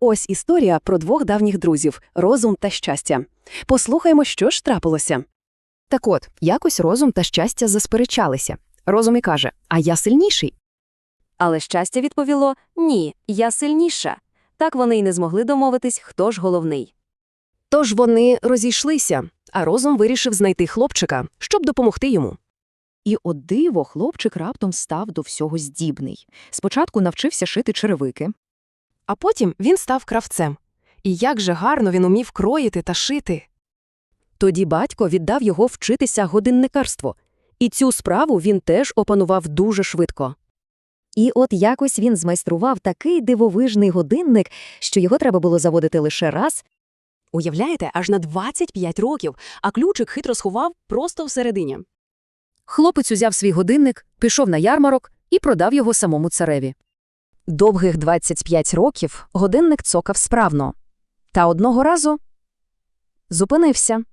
Ось історія про двох давніх друзів розум та щастя. Послухаймо, що ж трапилося. Так от, якось розум та щастя засперечалися. Розум і каже: А я сильніший. Але щастя відповіло ні, я сильніша. Так вони й не змогли домовитись, хто ж головний. Тож вони розійшлися, а розум вирішив знайти хлопчика, щоб допомогти йому. І от диво, хлопчик раптом став до всього здібний. Спочатку навчився шити черевики, А потім він став кравцем. І як же гарно він умів кроїти та шити. Тоді батько віддав його вчитися годинникарству, і цю справу він теж опанував дуже швидко. І от якось він змайстрував такий дивовижний годинник, що його треба було заводити лише раз. Уявляєте, аж на 25 років, а ключик хитро сховав просто всередині. Хлопець узяв свій годинник, пішов на ярмарок і продав його самому цареві. Довгих 25 років годинник цокав справно. Та одного разу зупинився.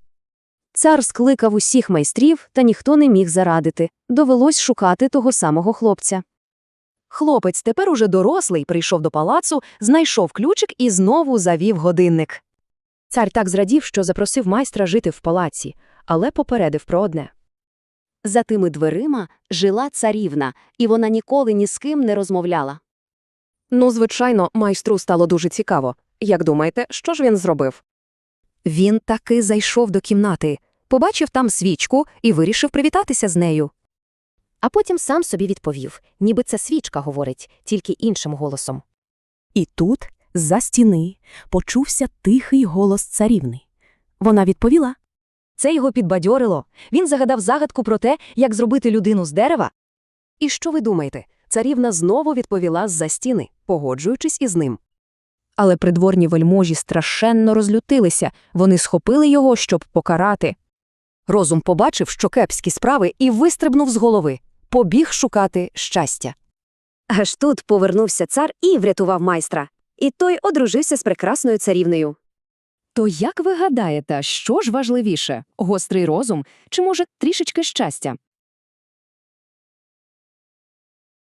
Цар скликав усіх майстрів, та ніхто не міг зарадити. Довелось шукати того самого хлопця. Хлопець тепер уже дорослий, прийшов до палацу, знайшов ключик і знову завів годинник. Цар так зрадів, що запросив майстра жити в палаці, але попередив про одне. За тими дверима жила царівна, і вона ніколи ні з ким не розмовляла. Ну, звичайно, майстру стало дуже цікаво. Як думаєте, що ж він зробив? Він таки зайшов до кімнати, побачив там свічку і вирішив привітатися з нею. А потім сам собі відповів, ніби це свічка говорить, тільки іншим голосом. І тут, з-за стіни, почувся тихий голос царівни. Вона відповіла Це його підбадьорило. Він загадав загадку про те, як зробити людину з дерева. І що ви думаєте? Царівна знову відповіла з-за стіни, погоджуючись із ним. Але придворні вельможі страшенно розлютилися, вони схопили його, щоб покарати. Розум побачив, що кепські справи, і вистрибнув з голови, побіг шукати щастя. Аж тут повернувся цар і врятував майстра. І той одружився з прекрасною царівнею. То як ви гадаєте, що ж важливіше гострий розум чи, може, трішечки щастя?